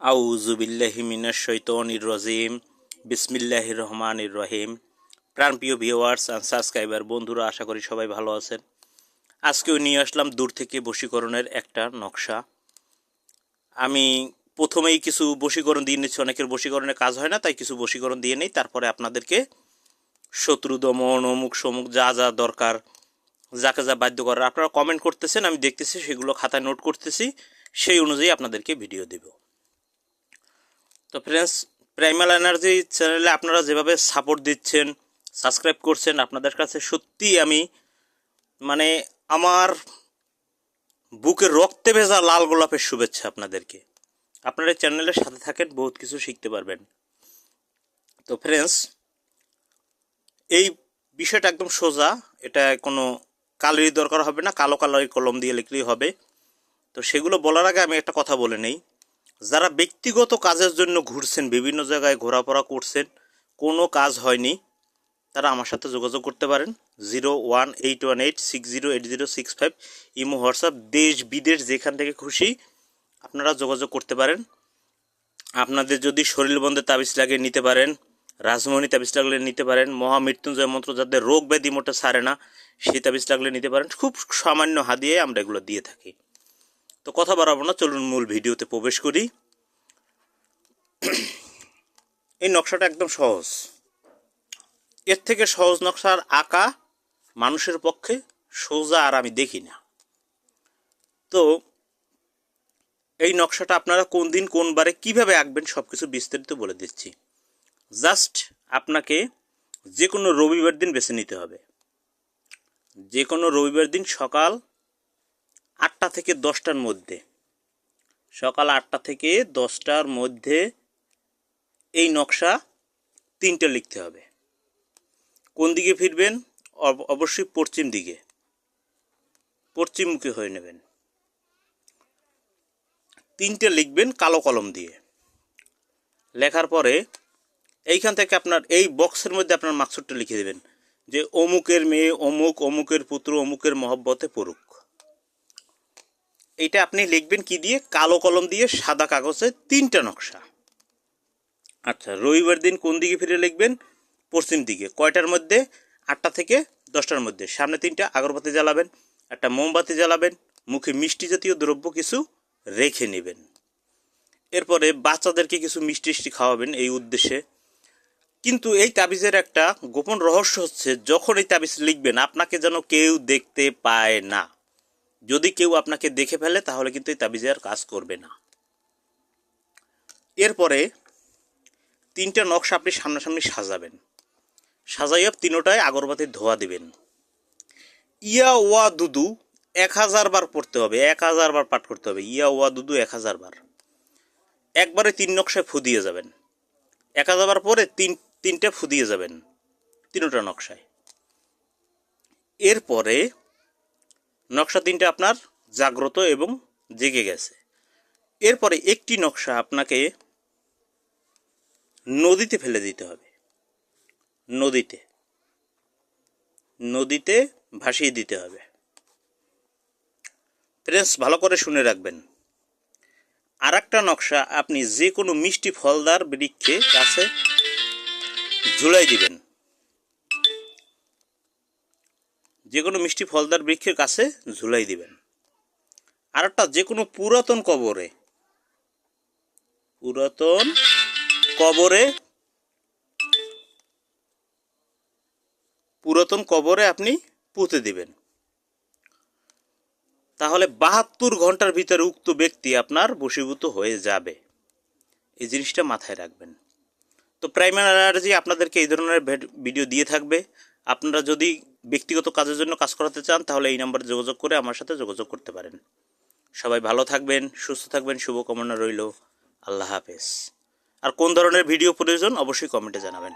আউজুবিল্লাহি মিনাশ শৈতনির রজিম। বিসমিল্লাহির রহমানির রহিম। প্রাণপ্রিয় ভিউয়ার্স অ্যান্ড সাবস্ক্রাইবার, বন্ধুরা, আশা করি সবাই ভালো আছেন। আজকেও নিয়ে আসলাম দূর থেকে বশীকরণের একটা নকশা। আমি প্রথমেই কিছু বশীকরণ দিয়ে নিচ্ছি, অনেকের বশীকরণে কাজ হয় না, তাই কিছু বশীকরণ দিয়ে নেই। তারপরে আপনাদেরকে শত্রু, দমন, অমুক, সমুক, যা যা দরকার, যাকে যা বাধ্য করার। আপনারা কমেন্ট করতেছেন, আমি দেখতেছি, সেগুলো খাতায় নোট করতেছি। সেই অনুযায়ী আপনাদেরকে ভিডিও দেব। তো ফ্রেন্ডস প্রাইমাল এনার্জি চ্যানেলে আপনারা যেভাবে সাপোর্ট দিচ্ছেন সাবস্ক্রাইব করছেন, আপনাদের কাছে সত্যিই আমি মানে আমার বুকে রক্তে ভেজা লাল গোলাপের শুভেচ্ছা আপনাদেরকে। আপনারা চ্যানেলের সাথে থাকেন, বহুত কিছু শিখতে পারবেন। তো ফ্রেন্ডস এই বিষয়টা একদম সোজা, এটা কোনো কালেরই দরকার হবে না, কালো কালারের কলম দিয়ে লিখলেই হবে। তো সেগুলো বলার আগে আমি একটা কথা বলে নেই। যারা ব্যক্তিগত কাজের জন্য ঘুরছেন, বিভিন্ন জায়গায় ঘোরাফেরা করছেন, কোনো কাজ হয়নি, তারা আমার সাথে যোগাযোগ করতে পারেন। Zero one eight one eight six zero eight zero six five, imo, WhatsApp, দেশ, বিদেশ, যেখান থেকে খুশি আপনারা যোগাযোগ করতে পারেন। আপনাদের যদি শরীর বন্ধে তাবিজ লাগিয়ে নিতে পারেন রাজমণি তাবিজ লাগলে নিতে পারেন, মহামৃত্যুঞ্জয় মন্ত্র যাদের রোগ ব্যাধি মোটে সারে না, সেই তাবিজ লাগলে নিতে পারেন। খুব সামান্য হাদিয়ে আমরা এগুলো দিয়ে থাকি। তো কথা বাড়াবো না, চলুন মূল ভিডিওতে প্রবেশ করি। এই নকশাটা একদম সহজ। এর থেকে সহজ নকশার আঁকা মানুষের পক্ষে সোজা আর আমি দেখি না। তো এই নকশাটা আপনারা কোন দিন, কোন বারে কীভাবে আঁকবেন সব কিছু বিস্তারিত বলে দিচ্ছি। জাস্ট আপনাকে যে কোনো রবিবার দিন বেছে নিতে হবে। যে কোনো রবিবার দিন সকাল আটটা থেকে দশটার মধ্যে। সকাল আটটা থেকে দশটার মধ্যে এই নকশা তিনটে লিখতে হবে। কোন দিকে ফিরবেন? অব- অবশ্যই পশ্চিম দিকে। পশ্চিমমুখী হয়ে নেবেন। তিনটে লিখবেন কালো কলম দিয়ে। লেখার পরে এইখান থেকে আপনার এই বক্সের মধ্যে আপনার মাকসুদটা লিখে দেবেন যে, অমুকের মেয়ে অমুক, অমুকের পুত্র, অমুকের মহব্বতে পড়ুক। এইটা আপনি লিখবেন কি দিয়ে? কালো কলম দিয়ে সাদা কাগজে তিনটা নকশা। আচ্ছা রবিবার দিন কোন দিকে ফিরে লিখবেন? পশ্চিম দিকে। কয়টার মধ্যে? আটটা থেকে দশটার মধ্যে। সামনে তিনটা, আগরবাতি জ্বালাবেন। একটা মোমবাতি জ্বালাবেন। মুখে মিষ্টি জাতীয় দ্রব্য কিছু রেখে নেবেন। এরপরে বাচ্চাদেরকে কিছু মিষ্টি মিষ্টি খাওয়াবেন এই উদ্দেশ্যে। কিন্তু এই তাবিজের একটা গোপন রহস্য হচ্ছে, যখন এই তাবিজ লিখবেন, আপনাকে যেন কেউ দেখতে পায় না। যদি কেউ আপনাকে দেখে ফেলে, তাহলে কিন্তু এই তাবিজে আর কাজ করবে না। এরপরে তিনটা নকশা আপনি সামনাসামনি সাজাবেন। সাজাইয়া তিনোটায় আগরবাতির ধোয়া দিবেন। ইয়া ওয়া দুদু এক হাজার বার পড়তে হবে, এক হাজার বার পাঠ করতে হবে। ইয়া ওয়া দুদু এক হাজার বার। একবারে তিন নকশায় ফু দিয়ে যাবেন। এক হাজার বার পরে তিন, তিনটে ফু দিয়ে যাবেন, তিনোটা নকশায়। এরপরে নকশা তিনটে আপনার জাগ্রত এবং জেগে গেছে। এরপরে একটি নকশা আপনাকে নদীতে ফেলে দিতে হবে। নদীতে। নদীতে ভাসিয়ে দিতে হবে। ফ্রেন্ডস ভালো করে শুনে রাখবেন। আর একটা নকশা আপনি যে কোনো মিষ্টি ফলদার বৃক্ষে গাছে ঝুলাই দিবেন। যে কোনো মিষ্টি ফলদার বৃক্ষের কাছে ঝুলাই দিবেন। আর একটা যে কোনো পুরাতন কবরে পুরাতন কবরে পুরাতন কবরে আপনি পুঁতে দিবেন। তাহলে বাহাত্তর ঘণ্টার ভিতরে উক্ত ব্যক্তি আপনার বশীভূত হয়ে যাবে। এই জিনিসটা মাথায় রাখবেন। তো প্রাইমারি অ্যালার্জি আপনাদেরকে এই ধরনের ভেড- ভিডিও দিয়ে থাকবে। আপনারা যদি ব্যক্তিগত কাজের জন্য কাজ করাতে চান, তাহলে এই নাম্বারে যোগাযোগ করে আমার সাথে যোগাযোগ করতে পারেন। সবাই ভালো থাকবেন, সুস্থ থাকবেন, শুভকামনা রইল। আল্লাহ হাফেজ। আর কোন ধরনের ভিডিও প্রয়োজন, অবশ্যই কমেন্টে জানাবেন।